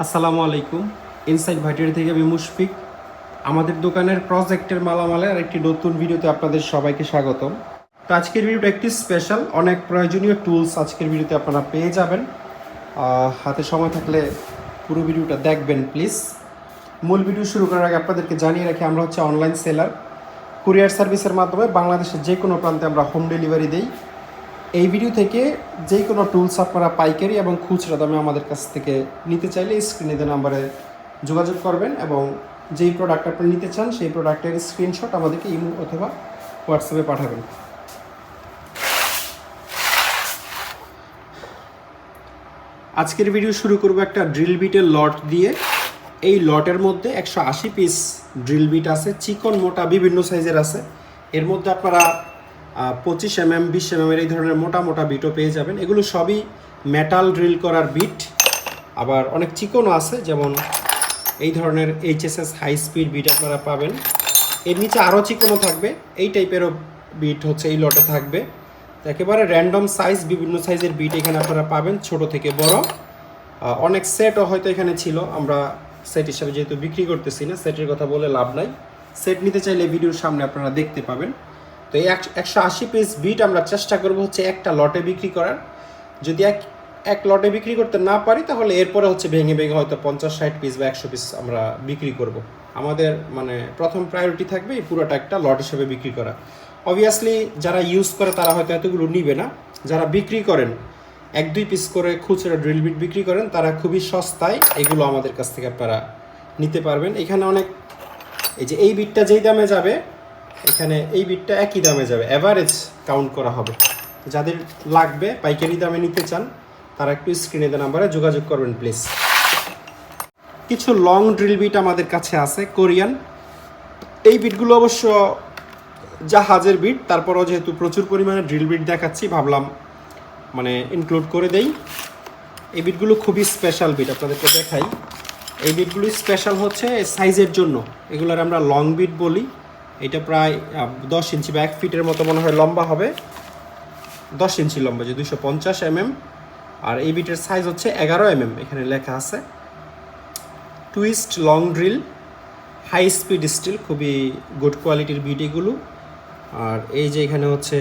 আসসালামু আলাইকুম। ইনসাইড ভাইটারি থেকে আমি মুশফিক। আমাদের দোকানের প্রজেক্টের মালামালের একটি নতুন ভিডিওতে আপনাদের সবাইকে স্বাগতম। তো আজকের ভিডিওটা একটি স্পেশাল অনেক প্রয়োজনীয় টুলস আজকের ভিডিওতে আপনারা পেয়ে যাবেন। হাতে সময় থাকলে পুরো ভিডিওটা দেখবেন প্লিজ মূল ভিডিও শুরু করার আগে আপনাদেরকে জানিয়ে রাখি, আমরা হচ্ছে অনলাইন সেলার কুরিয়ার সার্ভিসের মাধ্যমে বাংলাদেশের যে কোনো প্রান্তে আমরা হোম ডেলিভারি দিই। এই ভিডিও থেকে যে কোনো টুলস আপনারা পাইকারি এবং খুচরা দামে আমাদের কাছ থেকে নিতে চাইলে স্ক্রিনে দেওয়া নাম্বারে যোগাযোগ করবেন এবং যেই প্রোডাক্ট আপনি নিতে চান, সেই প্রোডাক্টের স্ক্রিনশট আমাদেরকে ইমো অথবা হোয়াটসঅ্যাপে পাঠাবেন। আজকের ভিডিও শুরু করব একটা ড্রিল বিটের লট দিয়ে। এই লটের মধ্যে একশো আশি পিস ড্রিল বিট আছে, চিকন, মোটা, বিভিন্ন সাইজের আছে। এর মধ্যে আপনারা পঁচিশ এম এম বিশ এম এই ধরনের মোটা মোটা বিটও পেয়ে যাবেন। এগুলো সবই মেটাল ড্রিল করার বিট আবার অনেক চিকনও আছে, যেমন এই ধরনের এইচএসএস হাই স্পিড বিট আপনারা পাবেন। এর নিচে আরও চিকনও থাকবে। এই টাইপেরও বিট হচ্ছে, এই লটে থাকবে। একেবারে র্যান্ডম সাইজ বিভিন্ন সাইজের বিট এখানে আপনারা পাবেন, ছোট থেকে বড়। অনেক সেটও হয়তো এখানে ছিল, আমরা সেট হিসাবে যেহেতু বিক্রি করতেছি না সেটের কথা বলে লাভ নাই। সেট নিতে চাইলে ভিডিওর সামনে আপনারা দেখতে পাবেন। তো এই একশো আশি পিস বিট আমরা চেষ্টা করব হচ্ছে একটা লটে বিক্রি করার। যদি এক এক লটে বিক্রি করতে না পারি, তাহলে এরপরে হচ্ছে ভেঙে ভেঙে হয়তো পঞ্চাশ ষাট পিস বা একশো পিস আমরা বিক্রি করব। আমাদের মানে প্রথম প্রায়োরিটি থাকবে এই পুরোটা একটা লট হিসেবে বিক্রি করা। অবভিয়াসলি যারা ইউজ করে তারা হয়তো এতগুলো নিবে না। যারা বিক্রি করেন, এক দুই পিস করে খুচরা ড্রিল বিট বিক্রি করেন, তারা খুবই সস্তায় এগুলো আমাদের কাছ থেকে আপনারা নিতে পারবেন। এখানে অনেক এই যে এই বিটটা যেই দামে যাবে এখানে এই বিটটা একই দামে যাবে। অ্যাভারেজ কাউন্ট করা হবে। যাদের লাগবে পাইকারি দামে নিতে চান, তারা একটু স্ক্রিনে দেওয়া নাম্বারে যোগাযোগ করবেন প্লিজ কিছু লং ড্রিল বিট আমাদের কাছে আছে কোরিয়ান এই বিটগুলো অবশ্য জাহাজের বিট, তারপরও যেহেতু প্রচুর পরিমাণে ড্রিল বিট দেখাচ্ছি, ভাবলাম মানে ইনক্লুড করে দেই। এই বিটগুলো খুবই স্পেশাল বিট, আপনাদেরকে দেখাই। এই বিটগুলো স্পেশাল হচ্ছে সাইজের জন্য। এগুলোর আমরা লং বিট বলি। এটা প্রায় দশ ইঞ্চি বা এক ফিটের মতো মনে হয় লম্বা হবে। দশ ইঞ্চি লম্বা, যে দুশো পঞ্চাশ এমএম। আর এই বিটের সাইজ হচ্ছে এগারো এমএম, এখানে লেখা আছে। Twist long drill high speed steel খুবই গুড কোয়ালিটির বিট এগুলো। আর এই যে এখানে হচ্ছে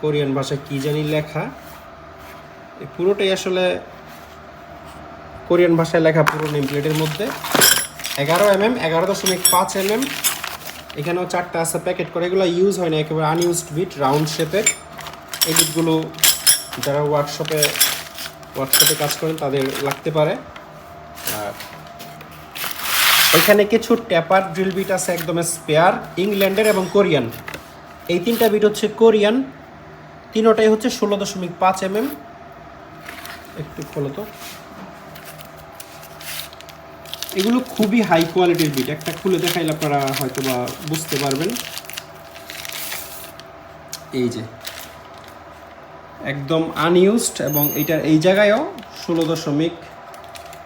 কোরিয়ান ভাষায় কী জানি লেখা। এই পুরোটাই আসলে কোরিয়ান ভাষায় লেখা পুরো নেম প্লেটের মধ্যে। এগারো এম এম এগারো দশমিক পাঁচ এম এম এখানেও চারটা আছে প্যাকেট করে, এগুলো ইউজ হয় না, একেবারে আনইউজড বিট রাউন্ড শেপের এই বিটগুলো যারা ওয়ার্কশপে ওয়ার্কশপে কাজ করেন, তাদের লাগতে পারে। আর এখানে কিছু ট্যাপার ড্রিল বিট আছে, একদম স্পেয়ার ইংল্যান্ডের এবং কোরিয়ান এই তিনটা বিট হচ্ছে কোরিয়ান তিনোটাই হচ্ছে ষোলো দশমিক পাঁচ এম একটু খোলো তো। এগুলো খুবই হাই কোয়ালিটির বিট একটা খুলে দেখাইলে আপনারা হয়তো বা বুঝতে পারবেন। এই যে। একদম আনইউজড এবং এইটার এই জায়গায়ও ষোলো দশমিক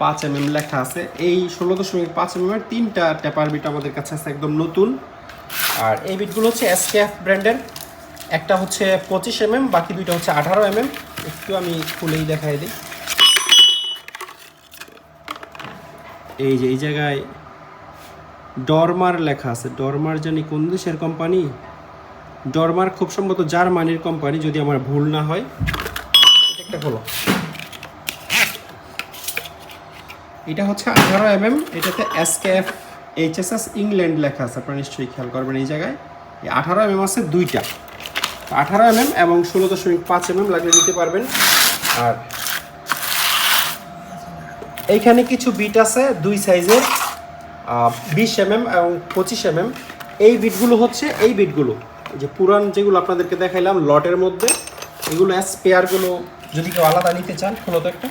পাঁচ এম এম লেখা আছে। এই ষোলো দশমিক পাঁচ এম এর তিনটা ট্যাপার বিট আমাদের কাছে আছে, একদম নতুন। আর এই বিটগুলো হচ্ছে এসকেএফ ব্র্যান্ডের একটা হচ্ছে পঁচিশ এম এম বাকি দুইটা হচ্ছে আঠারো এম একটু আমি খুলেই দেখাই দিই। এই যে, এই জায়গায় ডরমার লেখা আছে। ডরমার জানি কোন দেশের কোম্পানি ডরমার খুব সম্ভবত জার্মানির কোম্পানি যদি আমার ভুল না হয়। এটা একটা হলো। এটা হচ্ছে আঠারো এম এম এটাতে এসকেএফ এইচএসএস ইংল্যান্ড লেখা আছে। আপনারা নিশ্চয়ই খেয়াল করবেন এই জায়গায়। এই আঠারো এম এম আছে দুইটা। আঠারো এম এম এবং ষোলো দশমিক পাঁচ এম এম লাগিয়ে নিতে পারবেন। আর এইখানে কিছু বিট আছে দুই সাইজের বিশ এম এম এবং পঁচিশ এম এম এই বিটগুলো হচ্ছে এই বিটগুলো যে পুরান যেগুলো আপনাদেরকে দেখাইলাম লটের মধ্যে, এগুলো অ্যাস স্পেয়ারগুলো যদি কেউ আলাদা নিতে চান তো একটা।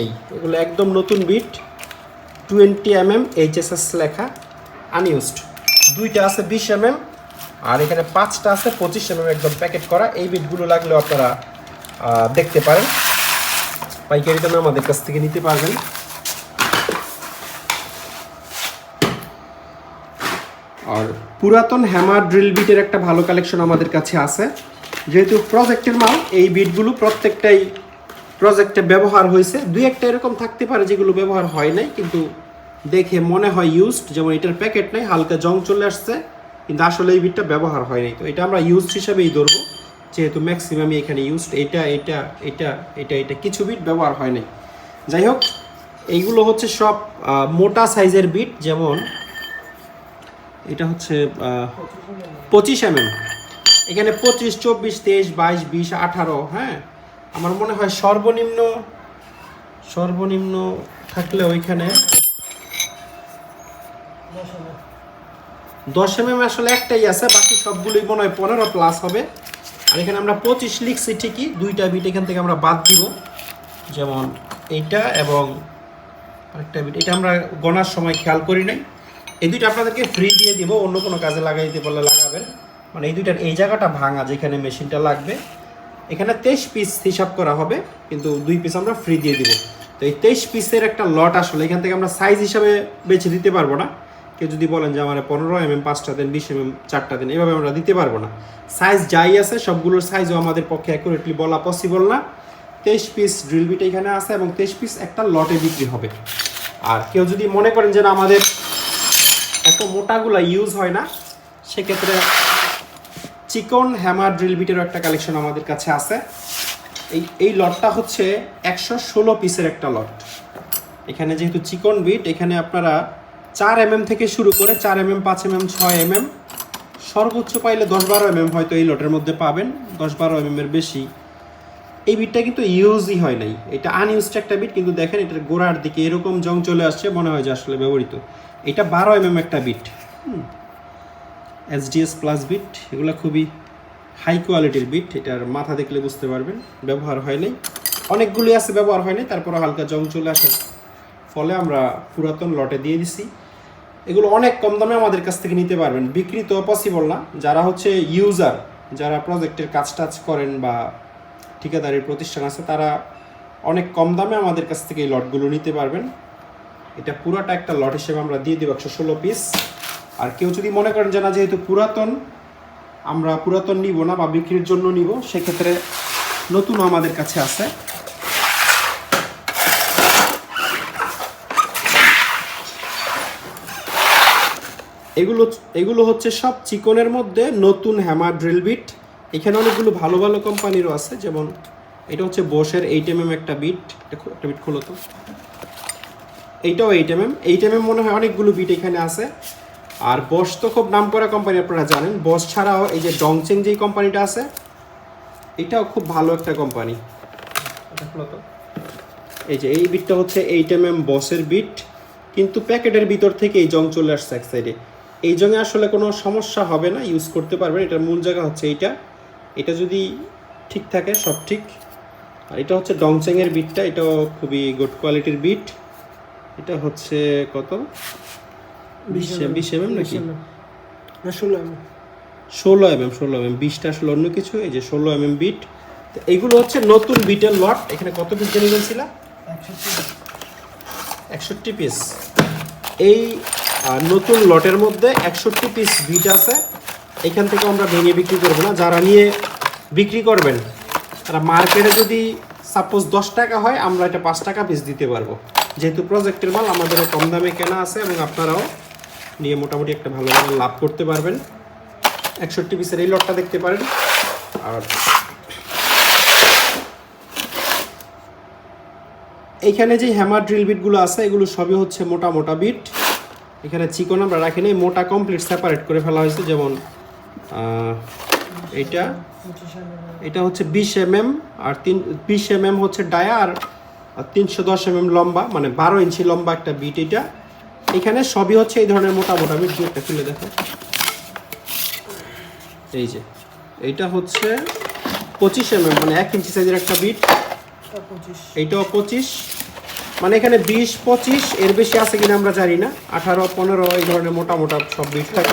এই, এগুলো একদম নতুন bit twenty M M HSS লেখা আনইউজড দুইটা আছে বিশ এম এম আর এখানে পাঁচটা আছে, পঁচিশ এম এম একদম প্যাকেট করা। এই বিটগুলো লাগলেও আপনারা দেখতে পারেন। পাইকারি দামে আমাদের কাছ থেকে নিতে পারবেন। আর পুরাতন হ্যামার ড্রিল বিটের একটা ভালো কালেকশন আমাদের কাছে আছে। যেহেতু প্রজেক্টের মাল, এই বিটগুলো প্রত্যেকটাই প্রজেক্টে ব্যবহার হয়েছে। দুই একটা এরকম থাকতে পারে যেগুলো ব্যবহার হয় নাই, কিন্তু দেখে মনে হয় ইউজড যেমন এটার প্যাকেট নাই, হালকা জং চলে আসছে। কিন্তু আসলে এই বিটটা ব্যবহার হয় নাই তো এটা আমরা ইউজ হিসাবেই ধরবো। যেহেতু ম্যাক্সিমামই এখানে ইউজড এটা এটা এটা এটা এটা কিছু বিট ব্যবহার হয় নাই যাই হোক, এইগুলো হচ্ছে সব মোটা সাইজের বিট যেমন এটা হচ্ছে পঁচিশ এম এখানে পঁচিশ, চব্বিশ, তেইশ, বাইশ, বিশ, আঠারো হ্যাঁ? আমার মনে হয় সর্বনিম্ন সর্বনিম্ন থাকলে ওইখানে দশ এম এম আসলে একটাই আছে, বাকি সবগুলোই মনে হয় পনেরো প্লাস হবে। আর এখানে আমরা পঁচিশ লিখছি ঠিকই, দুইটা বিট এখান থেকে আমরা বাদ দিব। যেমন এইটা এবং আরেকটা বিট এটা আমরা গণার সময় খেয়াল করি নাই। এই দুইটা আপনাদেরকে ফ্রি দিয়ে দিব, অন্য কোনো কাজে লাগাই দিতে বললে লাগাবেন। মানে এই দুইটার এই জায়গাটা ভাঙা, যেখানে মেশিনটা লাগবে। এখানে তেইশ পিস হিসাব করা হবে, কিন্তু দুই পিস আমরা ফ্রি দিয়ে দিব। তো এই তেইশ পিসের একটা লট আসলে এখান থেকে আমরা সাইজ হিসাবে বেছে দিতে পারব না। কেউ যদি বলেন যে আমার পনেরো এম এম পাঁচটা দেন, বিশ এম এম চারটা দেন, এভাবে আমরা দিতে পারব না। সাইজ যাই আছে, সবগুলোর সাইজও আমাদের পক্ষে অ্যাকুরেটলি বলা পসিবল না। তেইশ পিস ড্রিল বিট এখানে আছে এবং তেইশ পিস একটা লটে বিক্রি হবে। আর কেউ যদি মনে করেন যে না, আমাদের এত মোটাগুলা ইউজ হয় না, সেক্ষেত্রে চিকন হ্যামার ড্রিল বিটেরও একটা কালেকশন আমাদের কাছে আছে। এই এই লটটা হচ্ছে একশো ষোলো পিসের একটা লট এখানে যেহেতু চিকন বিট এখানে আপনারা চার এম থেকে শুরু করে চার এম এম পাঁচ এম এম ছয় এম এম সর্বোচ্চ পাইলে দশ বারো এম এম হয়তো এই লটের মধ্যে পাবেন। দশ বারো এম এর বেশি। এই বিটটা কিন্তু ইউজই হয় নাই। এটা আনইউজড একটা বিট কিন্তু দেখেন এটার গোড়ার দিকে এরকম জং চলে আসছে, মনে হয় যে আসলে ব্যবহৃত। এটা বারো এম এম একটা বিট এসডিএস প্লাস বিট এগুলো খুবই হাই কোয়ালিটির বিট এটার মাথা দেখলে বুঝতে পারবেন। ব্যবহার হয় নাই। অনেকগুলি আছে, ব্যবহার হয় নাই। তারপরে হালকা জং চলে আসার ফলে আমরা পুরাতন লটে দিয়ে দিছি। এগুলো অনেক কম দামে আমাদের কাছ থেকে নিতে পারবেন। বিক্রি তো পসিবল না। যারা হচ্ছে ইউজার যারা প্রজেক্টের কাজ টাজ করেন বা ঠিকাদারির প্রতিষ্ঠান আছে, তারা অনেক কম দামে আমাদের কাছ থেকে এই লটগুলো নিতে পারবেন। এটা পুরাটা একটা লট হিসেবে আমরা দিয়ে দেবো একশো ষোলো পিস আর কেউ যদি মনে করেন যে না, যেহেতু পুরাতন, আমরা পুরাতন নিব না বা বিক্রির জন্য নিব, সেক্ষেত্রে নতুন আমাদের কাছে আছে। এগুলো এগুলো হচ্ছে সব চিকনের মধ্যে নতুন হ্যামার ড্রিল বিট। এখানে অনেকগুলো ভালো ভালো কোম্পানিরও আছে, যেমন এটা হচ্ছে বোসের এইট এম একটা বিট। একটা বিট খোলো তো। এইটাও eight M M eight M M মনে হয় অনেকগুলো বিট এখানে আছে। আর বস তো খুব নাম করা কোম্পানি, আপনারা জানেন। বস ছাড়াও এই যে ডংচেং যেই কোম্পানিটা আছে, এটাও খুব ভালো একটা কোম্পানি। এই যে এই বিটটা হচ্ছে এইট এম এম বসের বিট। কিন্তু প্যাকেটের ভিতর থেকে এই জং চলে আসছে এক সাইডে এই জঙে আসলে কোনো সমস্যা হবে না ইউজ করতে পারবেন। এটার মূল জায়গা হচ্ছে এইটা। এটা যদি ঠিক থাকে সব ঠিক। আর এটা হচ্ছে ডংচেংয়ের বিটটা এটাও খুবই গুড কোয়ালিটির বিট। এটা হচ্ছে কত? বিশ বিশ এম নাকি? ষোলো আমি ষোলো এম এম ষোলো এম এম বিশটা আসলে অন্য কিছু এই যে ষোলো এম এম বিট। তো এইগুলো হচ্ছে নতুন বিটের লট। এখানে কত পিস জেনে বলছিলাম একষট্টি পিস এই নতুন লটের মধ্যে একষট্টি পিস বিট আছে। এখান থেকে আমরা ভেঙে বিক্রি করব না। যারা নিয়ে বিক্রি করবেন, তারা মার্কেটে যদি সাপোজ দশ টাকা হয়, আমরা এটা পাঁচ টাকা পিস দিতে পারব। যেহেতু প্রজেক্টের মাল, আমাদের কম দামে কেনা আছে এবং আপনারাও নিয়ে মোটামুটি একটা ভালো ভালো লাভ করতে পারবেন। একষট্টি পিসের এই লটটা দেখতে পারেন। আর এইখানে যে হ্যামার ড্রিল বিটগুলো আছে, এগুলো সবই হচ্ছে মোটা মোটা বিট এখানে চিকন আমরা রাখিনি মোটা কমপ্লিট সেপারেট করে ফেলা হয়েছে যেমন এইটা এটা হচ্ছে বিশ এম আর তিন বিশ এম হচ্ছে ডায়া আর তিনশো দশ এম লম্বা মানে বারো ইঞ্চি লম্বা একটা বিট এটা এখানে সবই হচ্ছে এই ধরনের মোটা মোটা বিট একটা খুলে দেখো। এই যে এইটা হচ্ছে পঁচিশ এম মানে এক ইঞ্চি সাইজের একটা বিট এইটাও পঁচিশ। মানে এখানে বিশ, পঁচিশ, এর বেশি আছে কিনা আমরা জানি না। আঠারো, পনেরো, এই ধরনের মোটা মোটা সব বিট থাকে।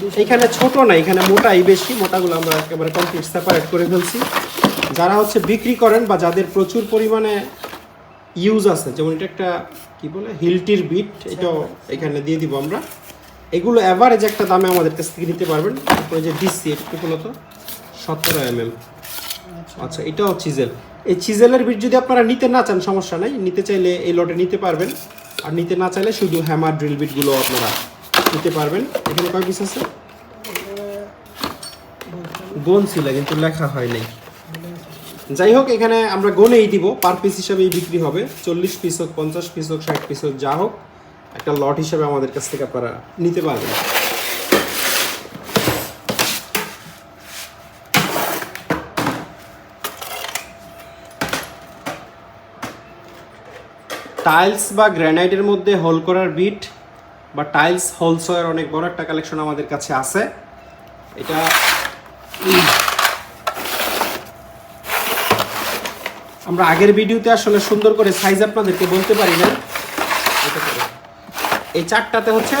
বিশ এখানে ছোট না, এখানে মোটাই বেশি। মোটাগুলো আমরা একেবারে কমপ্লিট সেপারেট করে ফেলছি। যারা হচ্ছে বিক্রি করেন বা যাদের প্রচুর পরিমাণে ইউজ আছে, যেমন এটা একটা, কি বলে, হিলটির বিট, এটাও এখানে দিয়ে দিব আমরা। এগুলো অ্যাভারেজ একটা দামে আমাদের কাছ থেকে নিতে পারবেন। তারপরে যে ডিসি এটা কি বলতো সতেরো এম এম আচ্ছা এটাও চিজেল এই চিজেলের বিট যদি আপনারা নিতে না চান, সমস্যা নাই। নিতে চাইলে এই লটে নিতে পারবেন। আর নিতে না চাইলে শুধু হ্যামার ড্রিল বিটগুলো আপনারা নিতে পারবেন। এখানে কয় পিস আছে? গোন ছিল, কিন্তু লেখা হয় নাই। যাই হোক, এখানে আমরা গোনেই দিব। পার পিস হিসাবেই বিক্রি হবে। চল্লিশ পিস হোক, পঞ্চাশ পিস হোক, ষাট পিস হোক, যা হোক, একটা লট হিসাবে আমাদের কাছ থেকে আপনারা নিতে পারবেন। টাইলস বা গ্রানাইটের মধ্যে হোল করার বিট বা টাইলস হোলসয়ের অনেক বড় একটা কালেকশন আমাদের কাছে আছে। এটা আমরা আগের ভিডিওতে আসলে সুন্দর করে সাইজ আপনাদেরকে বলতে পারি না। এই চারটাতে হচ্ছে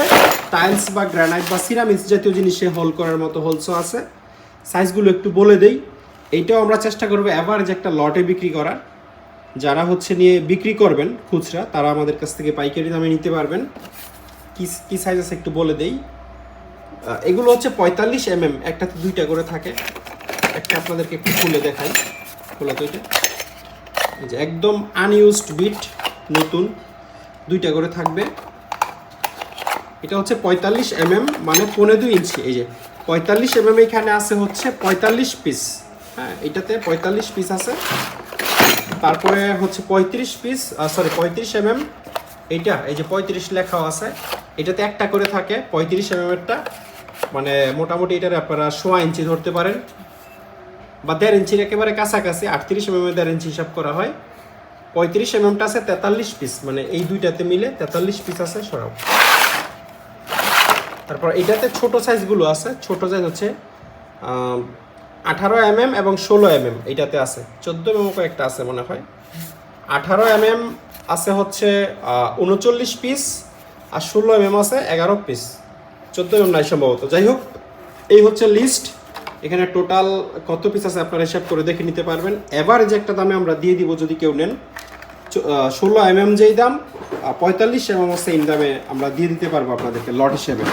টাইলস বা গ্রানাইট বা সিরামিক্স জাতীয় জিনিসে হোল করার মতো হোলসও আছে। সাইজগুলো একটু বলে দেই। এইটাও আমরা চেষ্টা করব অ্যাভারেজ একটা লটে বিক্রি করার। যারা হচ্ছে নিয়ে বিক্রি করবেন খুচরা, তারা আমাদের কাছ থেকে পাইকারি দামে নিতে পারবেন। কি কি সাইজ আছে একটু বলে দেই। এগুলো হচ্ছে পঁয়তাল্লিশ এম এম একটাতে দুইটা করে থাকে। একটা আপনাদেরকে একটু খুলে দেখাই, খোলা তো এটা। যে একদম আনইউজড বিট নতুন, দুইটা করে থাকবে। এটা হচ্ছে পঁয়তাল্লিশ এম এম মানে পনেরো দুই ইঞ্চি। এই যে পঁয়তাল্লিশ এম এম এখানে আছে হচ্ছে পঁয়তাল্লিশ পিস হ্যাঁ এটাতে পঁয়তাল্লিশ পিস আছে। তারপরে হচ্ছে পঁয়ত্রিশ পিস সরি পঁয়ত্রিশ এম এম এইটা, এই যে পঁয়ত্রিশ লেখাও আছে। এটাতে একটা করে থাকে, পঁয়ত্রিশ এম এরটা। মানে মোটামুটি এটার আপনারা সোয়া ইঞ্চি ধরতে পারেন। বা দেড় ইঞ্চির একেবারে কাছাকাছি, আটত্রিশ এম এর দেড় ইঞ্চি হিসাব করা হয়। পঁয়ত্রিশ এম এমটা আছে তেতাল্লিশ পিস মানে এই দুইটাতে মিলে তেতাল্লিশ পিস আছে সরাও। তারপর এটাতে ছোট সাইজগুলো আছে, ছোট সাইজ হচ্ছে আঠারো এম এম এবং ষোলো এম এম এইটাতে আছে। চোদ্দ এম এম একটা আছে মনে হয়। আঠারো এম এম আছে হচ্ছে উনচল্লিশ পিস আর ষোলো এম এম আছে এগারো পিস। চোদ্দ এম নাই সম্ভবত। যাই হোক, এই হচ্ছে লিস্ট এখানে টোটাল কত পিস আছে আপনারা হিসাব করে দেখে নিতে পারবেন। এভারেজ একটা দামে আমরা দিয়ে দিব যদি কেউ নেন। ষোলো এম এম যেই দাম পঁয়তাল্লিশ এম এম এই দামে আমরা দিয়ে দিতে পারব আপনাদেরকে লট হিসেবে।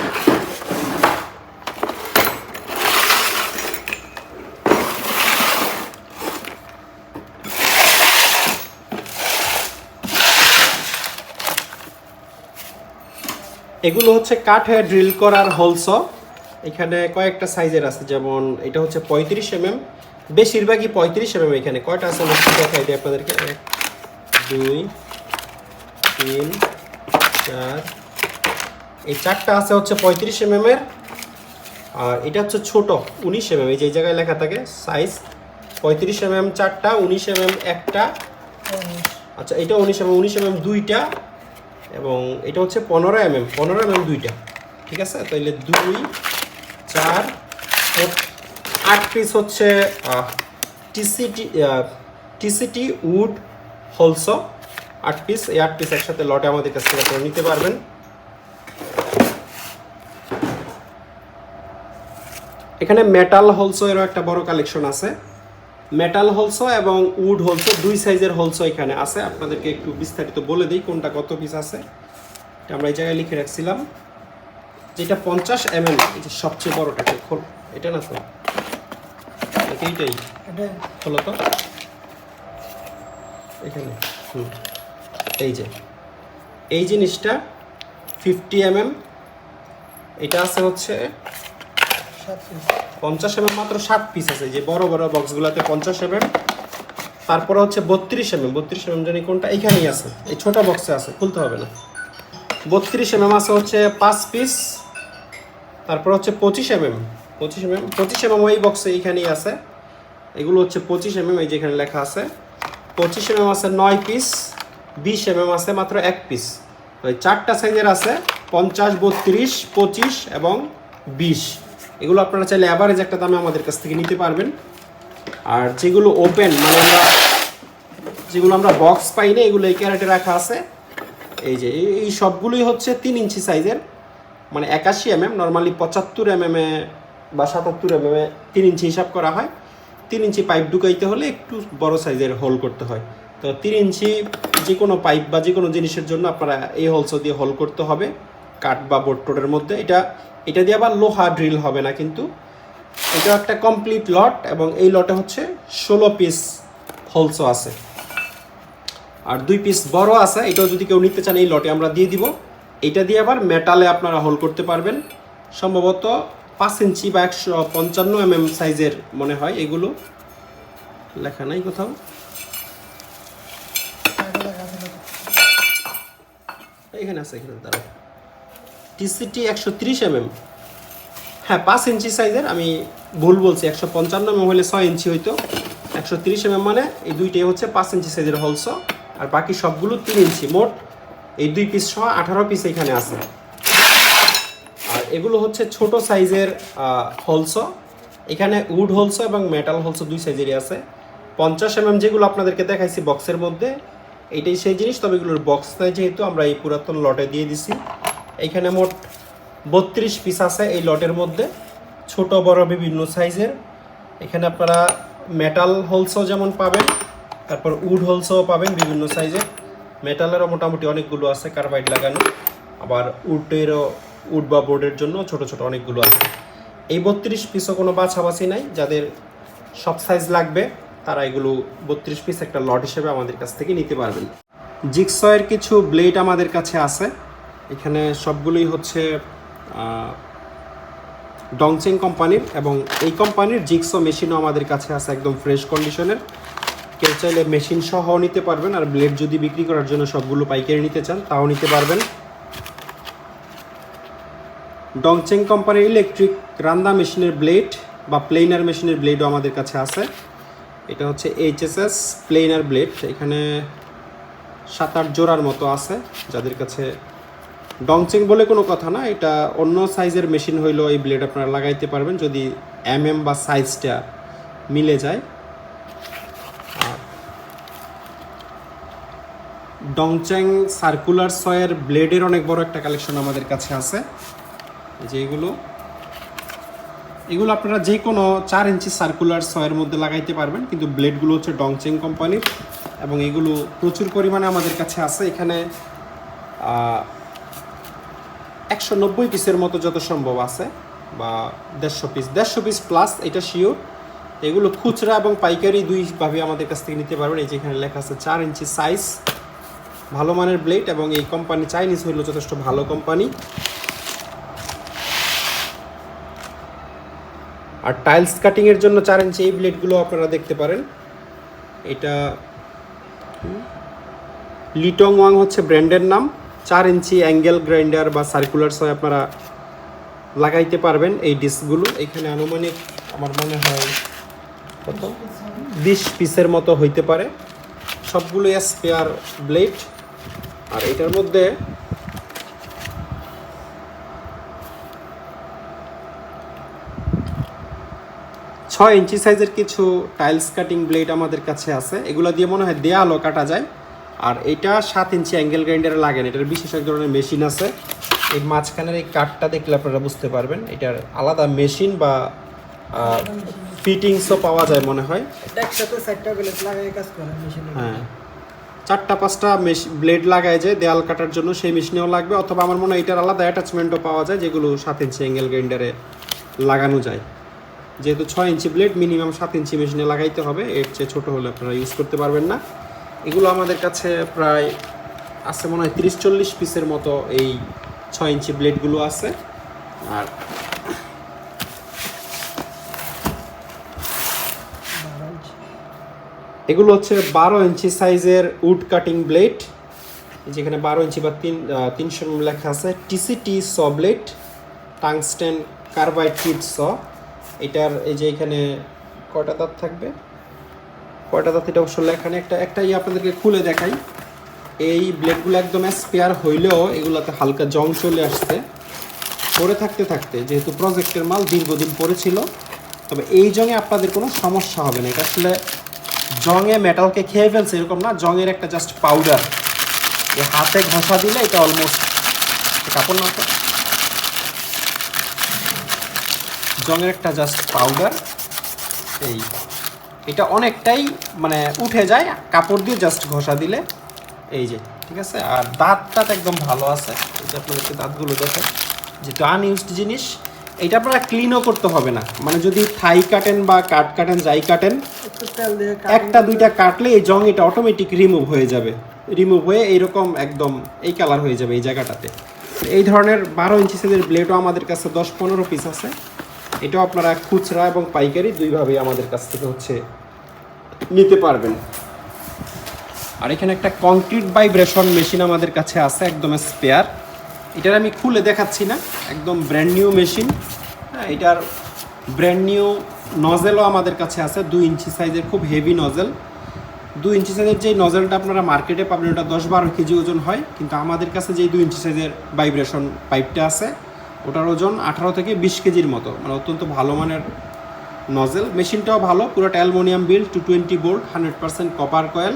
এগুলো হচ্ছে কাঠে ড্রিল করার হোলস। এখানে কয়েকটা সাইজের আছে যেমন এটা হচ্ছে পঁয়ত্রিশ এম এম বেশিরভাগই পঁয়ত্রিশ এম এম এখানে। কয়টা আছে? আমি দেখাই দিই আপনাদেরকে। এক দুই তিন চার। এই চারটা আছে হচ্ছে পঁয়ত্রিশ এম এর। আর এটা হচ্ছে ছোট উনিশ এম এম এই যে জায়গায় লেখা থাকে সাইজ পঁয়ত্রিশ এম এম চারটা উনিশ এম এম একটা আচ্ছা এটা উনিশ এম এম উনিশ এম এম দুইটা। এবং এটা হচ্ছে পনেরো এম এম পনেরো এম এম দুইটা, ঠিক আছে? তাহলে দুই, চার আট পিস হচ্ছে টিসিটি টিসিটি উড হোলসো, আট পিস এই আট পিস একসাথে লটে আমাদের কাছ থেকে আপনারা নিতে পারবেন। এখানে মেটাল হোলসো এরও একটা বড় কালেকশন আছে। মেটাল হোলসো এবং উড হোলসো দুই সাইজের হোলসো এখানে আছে। আপনাদেরকে একটু বিস্তারিত বলে দিই কোনটা কত পিস আছে। এটা আমরা এই জায়গায় লিখে রাখছিলাম। যেটা পঞ্চাশ এম এম এই যে সবচেয়ে বড়টাকে খোল এটা না তো এইটাই? খোলো তো। এখানে হুম এই যে। এই জিনিসটা ফিফটি এম এম এটা আছে হচ্ছে পঞ্চাশ এম মাত্র সাত পিস আছে। যে বড় বড় বক্সগুলোতে পঞ্চাশ এম তারপরে হচ্ছে বত্রিশ এম বত্রিশ এম জানি কোনটা? এখানেই আছে। এই ছোট বক্সে আছে, খুলতে হবে না। বত্রিশ এম আছে হচ্ছে পাঁচ পিস তারপর হচ্ছে পঁচিশ এম এম পঁচিশ এম এম পঁচিশ এম ওই বক্সে এইখানেই আছে। এগুলো হচ্ছে পঁচিশ এম এম এই যেখানে লেখা আছে। পঁচিশ এম আছে নয় পিস বিশ এম এম আছে মাত্র এক পিস ওই চারটা সাইজের আছে, পঞ্চাশ, বত্রিশ, পঁচিশ এবং বিশ। এগুলো আপনারা চাইলে অ্যাভারেজ একটা দামে আমাদের কাছ থেকে নিতে পারবেন। আর যেগুলো ওপেন মানে আমরা যেগুলো আমরা বক্স পাই না, এগুলো এই ক্যারেটে রাখা আছে। এই যে, এই- সবগুলোই হচ্ছে তিন ইঞ্চি সাইজের মানে একাশি এম এম নর্মালি পঁচাত্তর এম এম এ বা সাতাত্তর এম এম এ তিন ইঞ্চি হিসাব করা হয়। তিন ইঞ্চি পাইপ ঢুকাইতে হলে একটু বড় সাইজের হোল করতে হয়। তো তিন ইঞ্চি যে কোনো পাইপ বা যে কোনো জিনিসের জন্য আপনারা এই হোলসো দিয়ে হোল করতে হবে। কাঠ বা বোর্ড টোডের মধ্যে। এটা এটা দিয়ে আবার লোহা ড্রিল হবে না কিন্তু। এটা একটা কমপ্লিট লট এবং এই লটে হচ্ছে ষোলো পিস হোলসো আছে। আর দুই পিস বড় আছে, এটাও যদি কেউ নিতে চান এই লটে আমরা দিয়ে দিব। এটা দিয়ে আবার মেটালে আপনারা হোল করতে পারবেন। সম্ভবত পাঁচ ইঞ্চি বা একশো পঞ্চান্ন এম এম সাইজের মনে হয় এগুলো। লেখা নাই কোথাও। এখানে আছে, এখানে দাঁড়াও। টিসিটি একশো তিরিশ এমএম। হ্যাঁ পাঁচ ইঞ্চি সাইজের, আমি ভুল বলছি, একশো পঞ্চান্ন এমএম হলে ছয় ইঞ্চি হইতো। একশো তিরিশ এমএম মানে এই দুইটাই হচ্ছে পাঁচ ইঞ্চি সাইজের হলস আর বাকি সবগুলো তিন ইঞ্চি। মোট এই দুই পিস সহ আঠারো পিস এখানে আছে। আর এগুলো হচ্ছে ছোট সাইজের হলস এখানে উড হলস এবং মেটাল হলস দুই সাইজেরই আছে। পঞ্চাশ এমএম যেগুলো আপনাদেরকে দেখাইছি বক্সের মধ্যে এইটাই সেই জিনিস। তবে এগুলোর বক্স নাই যেহেতু আমরা এই পুরাতন লটে দিয়ে দিছি। এইখানে মোট বত্রিশ পিস আছে এই লটের মধ্যে। ছোট, বড়, বিভিন্ন সাইজের। এখানে আপনারা মেটাল হোলসও যেমন পাবেন, তারপর উড হোলসও পাবেন বিভিন্ন সাইজের। মেটালেরও মোটামুটি অনেকগুলো আছে কার্বাইড লাগানো। আবার উডেরও উড বা বোর্ডের জন্য ছোট ছোট অনেকগুলো আছে। এই বত্রিশ পিসও কোনো বাছাবাছি নাই। যাদের সব সাইজ লাগবে, তারা এগুলো বত্রিশ পিস একটা লট হিসেবে আমাদের কাছ থেকে নিতে পারবেন। জিক্সয়ের কিছু ব্লেড আমাদের কাছে আছে। এখানে সবগুলোই হচ্ছে ডংচেং কোম্পানির এবং এই কোম্পানির জিক্সো মেশিনও আমাদের কাছে আছে একদম ফ্রেশ কন্ডিশনের কেউ চাইলে মেশিন সহ নিতে পারবেন আর ব্লেড যদি বিক্রি করার জন্য সবগুলো পাইকারি নিতে চান, তাও নিতে পারবেন। ডংচেং কোম্পানির ইলেকট্রিক রান্দা মেশিনের ব্লেড বা প্লেনার মেশিনের ব্লেডও আমাদের কাছে আছে। এটা হচ্ছে এইচএসএস প্লেনার ব্লেড এখানে সাত আট জোড়ার মতো আছে, যাদের কাছে ডংচেং বলে কোনো কথা না, এটা অন্য সাইজের মেশিন হইলেও এই ব্লেড আপনারা লাগাইতে পারবেন যদি এম এম বা সাইজটা মিলে যায়। ডংচ্যাং সার্কুলার সয়ের ব্লেডের অনেক বড় একটা কালেকশন আমাদের কাছে আছে। এই যে এগুলো। এগুলো আপনারা যে কোনো চার ইঞ্চি সার্কুলার সয়ের মধ্যে লাগাইতে পারবেন, কিন্তু ব্লেডগুলো হচ্ছে ডংচেং কোম্পানির এবং এগুলো প্রচুর পরিমাণে আমাদের কাছে আছে। এখানে একশো নব্বই পিসের মতো যত সম্ভব আছে, বা দেড়শো পিস দেড়শো পিস প্লাস এটা শিওর এগুলো খুচরা এবং পাইকারি দুইভাবে আমাদের কাছ থেকে নিতে পারবেন। এই যে এখানে লেখা আছে চার ইঞ্চি সাইজ ভালো মানের ব্লেড এবং এই কোম্পানি চাইনিজ হইল যথেষ্ট ভালো কোম্পানি আর টাইলস কাটিংয়ের জন্য চার ইঞ্চি এই ব্লেডগুলো আপনারা দেখতে পারেন। এটা, লিটং ওয়াং হচ্ছে ব্র্যান্ডের নাম। চার ইঞ্চি অ্যাঙ্গেল গ্রাইন্ডার বা সার্কুলার সয় আপনারা লাগাইতে পারবেন এই ডিস্কগুলো এখানে আনুমানিক আমার মনে হয় কত? বিশ পিসের মতো হইতে পারে। সবগুলোই স্পেয়ার ব্লেড আর এটার মধ্যে ছয় ইঞ্চি সাইজের কিছু টাইলস কাটিং ব্লেড আমাদের কাছে আছে। এগুলো দিয়ে মনে হয় দেয়ালও কাটা যায়। আর এটা সাত ইঞ্চি অ্যাঙ্গেল গ্রাইন্ডারে লাগে না এটার বিশেষ এক ধরনের মেশিন আছে। এই মাঝখানের এই কাঠটা দেখলে আপনারা বুঝতে পারবেন এটার আলাদা মেশিন বা ফিটিংসও পাওয়া যায় মনে হয়। হ্যাঁ। চারটা পাঁচটা ব্লেড লাগায় যায় দেয়াল কাটার জন্য সেই মেশিনেও লাগবে অথবা আমার মনে হয় এটার আলাদা অ্যাটাচমেন্টও পাওয়া যায় যেগুলো সাত ইঞ্চি অ্যাঙ্গেল গ্রাইন্ডারে লাগানো যায়। যেহেতু ছয় ইঞ্চি ব্লেড মিনিমাম সাত ইঞ্চি মেশিনে লাগাইতে হবে এর চেয়ে ছোটো হলে আপনারা ইউজ করতে পারবেন না। এগুলো আমাদের কাছে প্রায় আছে মনে হয় তিরিশ চল্লিশ পিসের মতো এই ছয় ইঞ্চি ব্লেডগুলো আছে। আর এগুলো হচ্ছে বারো ইঞ্চি সাইজের উড কাটিং ব্লেড, যেখানে বারো ইঞ্চি বা তিন তিনশো লেখা আছে। TCT saw blade, tungsten carbide kit saw. এটার এই যে এখানে কয়টা দাঁত থাকবে? কয়টা দাঁত এটা অবশ্য লেখা নেই, একটা একটাই আপনাদেরকে খুলে দেখাই। এই ব্লেডগুলো একদম স্পেয়ার হইলেও এগুলোতে হালকা জং চলে আসছে। পরে থাকতে থাকতে, যেহেতু প্রজেক্টের মাল দীর্ঘদিন পরে ছিল তবে এই জঙে আপনাদের কোনো সমস্যা হবে না। এটা আসলে জঙে মেটালকে খেয়ে ফেলছে, এরকম না জঙের একটা জাস্ট পাউডার হাতে ঘষা দিলে এটা অলমোস্ট কাপড় না? জঙের একটা জাস্ট পাউডার এই। এটা অনেকটাই মানে উঠে যায় কাপড় দিয়ে জাস্ট ঘষা দিলে। এই যে ঠিক আছে? আর দাঁত টাত একদম ভালো আছে। এই যে আপনাদেরকে দাঁতগুলো দেখে যেটা আনইউজড জিনিস এটা আপনারা ক্লিনও করতে হবে না। মানে যদি থাই কাটেন বা কাট কাটেন যাই কাটেন একটা দুইটা কাটলে এই জং এটা অটোমেটিক রিমুভ হয়ে যাবে। রিমুভ হয়ে এইরকম একদম এই কালার হয়ে যাবে এই জায়গাটাতে। এই ধরনের বারো ইঞ্চি সাইজের ব্লেডও আমাদের কাছে দশ পনেরো পিস আছে। এটাও আপনারা খুচরা এবং পাইকারি দুইভাবেই আমাদের কাছ থেকে হচ্ছে নিতে পারবেন। আর এখানে একটা কংক্রিট ভাইব্রেশন মেশিন আমাদের কাছে আছে, একদম স্পেয়ার এটার আমি খুলে দেখাচ্ছি না, একদম ব্র্যান্ড নিউ মেশিন হ্যাঁ এটার ব্র্যান্ড নিউ নজেলও আমাদের কাছে আছে, দুই ইঞ্চি সাইজের খুব হেভি নজেল দুই ইঞ্চি সাইজের যে নজেলটা আপনারা মার্কেটে পাবেন, ওটা দশ বারো কেজি ওজন হয়। কিন্তু আমাদের কাছে যে দুই ইঞ্চি সাইজের ভাইব্রেশন পাইপটা আছে ওটার ওজন আঠারো থেকে বিশ কেজির মতো। মানে অত্যন্ত ভালো মানের নজেল মেশিনটাও ভালো পুরোটা অ্যালমোনিয়াম বিল two twenty volt hundred percent copper coil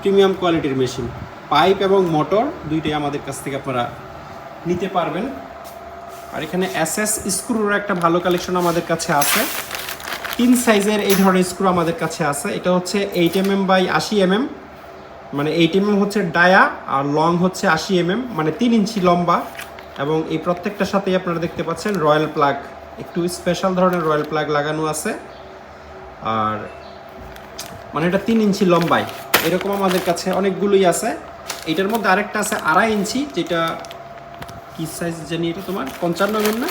premium কোয়ালিটির মেশিন। পাইপ এবং মোটর দুইটাই আমাদের কাছ থেকে আপনারা নিতে পারবেন। আর এখানে এসএস স্ক্রুর একটা ভালো কালেকশন আমাদের কাছে আছে। তিন সাইজের এই ধরনের স্ক্রু আমাদের কাছে আছে। এটা হচ্ছে এইট এম এম বাই আশি এম এম মানে এইট এম এম হচ্ছে ডায়া আর লং হচ্ছে আশি এম এম মানে তিন ইঞ্চি লম্বা। এবং এই প্রত্যেকটার সাথেই আপনারা দেখতে পাচ্ছেন রয়্যাল প্লাগ। একটু স্পেশাল ধরনের রয়্যাল প্লাগ লাগানো আছে। আর মানে এটা তিন ইঞ্চি লম্বায় এরকম আমাদের কাছে অনেকগুলোই আছে। এটার মধ্যে আরেকটা আছে আড়াই ইঞ্চি, যেটা কি সাইজ জানি এটা তোমার? পঞ্চান্ন এমএম না?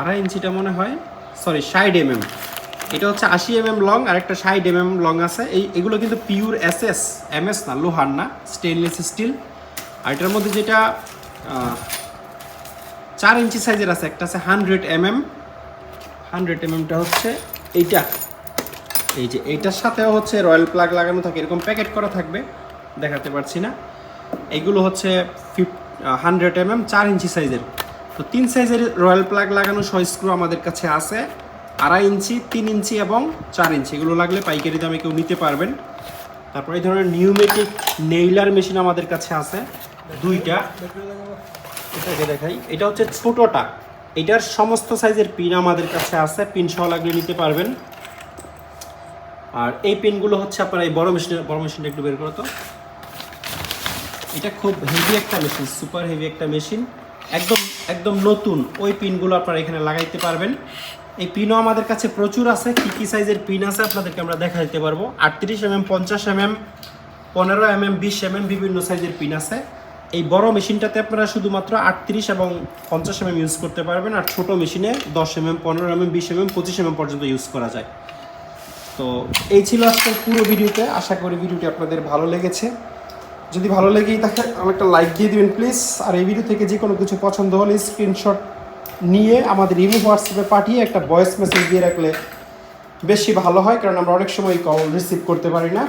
আড়াই ইঞ্চিটা মনে হয়। সরি ষাট এমএম এটা হচ্ছে আশি এমএম লং আর একটা ষাট এমএম লং আছে। এই, এগুলো কিন্তু pure S S M S না, লোহার না স্টেনলেস স্টিল আর এটার মধ্যে যেটা চার ইঞ্চি সাইজের আছে, একটা আছে হান্ড্রেড এমএম হান্ড্রেড এমএমটা হচ্ছে এইটা। এই যে এইটার সাথেও হচ্ছে রয়্যাল প্লাগ লাগানো থাকে, এরকম প্যাকেট করা থাকবে, দেখাতে পারছি না। এইগুলো হচ্ছে ফিফ হান্ড্রেড এম এম চার ইঞ্চি সাইজের। তো তিন সাইজের রয়্যাল প্লাগ লাগানো সহ স্ক্রু আমাদের কাছে আছে। আড়াই ইঞ্চি, তিন ইঞ্চি এবং চার ইঞ্চি, এগুলো লাগলে পাইকারি দামে কেউ নিতে পারবেন। তারপরে এই ধরনের নিউমেটিক নেইলার মেশিন আমাদের কাছে আছে, দুইটা। এটাকে দেখাই। এটা হচ্ছে ছোটোটা। এটার সমস্ত সাইজের পিন আমাদের কাছে আছে। পিন সহ লাগলে নিতে পারবেন। আর এই পিনগুলো হচ্ছে আপনার এই বড় মেশিন বড় মেশিনটা একটু বের করো তো। এটা খুব হেভি একটা মেশিন সুপার হেভি একটা মেশিন একদম একদম নতুন। ওই পিনগুলো আপনারা এখানে লাগাইতে পারবেন। এই পিনও আমাদের কাছে প্রচুর আছে। কী কী সাইজের পিন আছে আপনাদেরকে আমরা দেখা দিতে পারব। আটত্রিশ এমএম, পঞ্চাশ এমএম, পনেরো এমএম, বিশ এমএম বিভিন্ন সাইজের পিন আছে। এই বড় মেশিনটাতে আপনারা শুধুমাত্র আটত্রিশ এবং পঞ্চাশ এমএম ইউজ করতে পারবেন আর ছোট মেশিনে দশ এমএম পনেরো এমএম বিশ এমএম পঁচিশ এমএম পর্যন্ত ইউজ করা যায়। তো এই ছিল আজকের পুরো ভিডিওতে। আশা করি ভিডিওটি আপনাদের ভালো লেগেছে। যদি ভালো লেগেই থাকে আমার একটা লাইক দিয়ে দিবেন প্লিজ আর এই ভিডিও থেকে যে কোনো কিছু পছন্দ হলে স্ক্রিনশট নিয়ে আমাদের ইমো হোয়াটসঅ্যাপে পাঠিয়ে একটা ভয়েস মেসেজ দিয়ে রাখলে বেশি ভালো হয়, কারণ আমরা অনেক সময় কল রিসিভ করতে পারি না।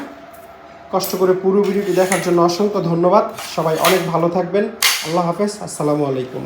কষ্ট করে পুরো ভিডিওটি দেখার জন্য অসংখ্য ধন্যবাদ। সবাই অনেক ভালো থাকবেন। আল্লাহ হাফেজ। আসসালামু আলাইকুম।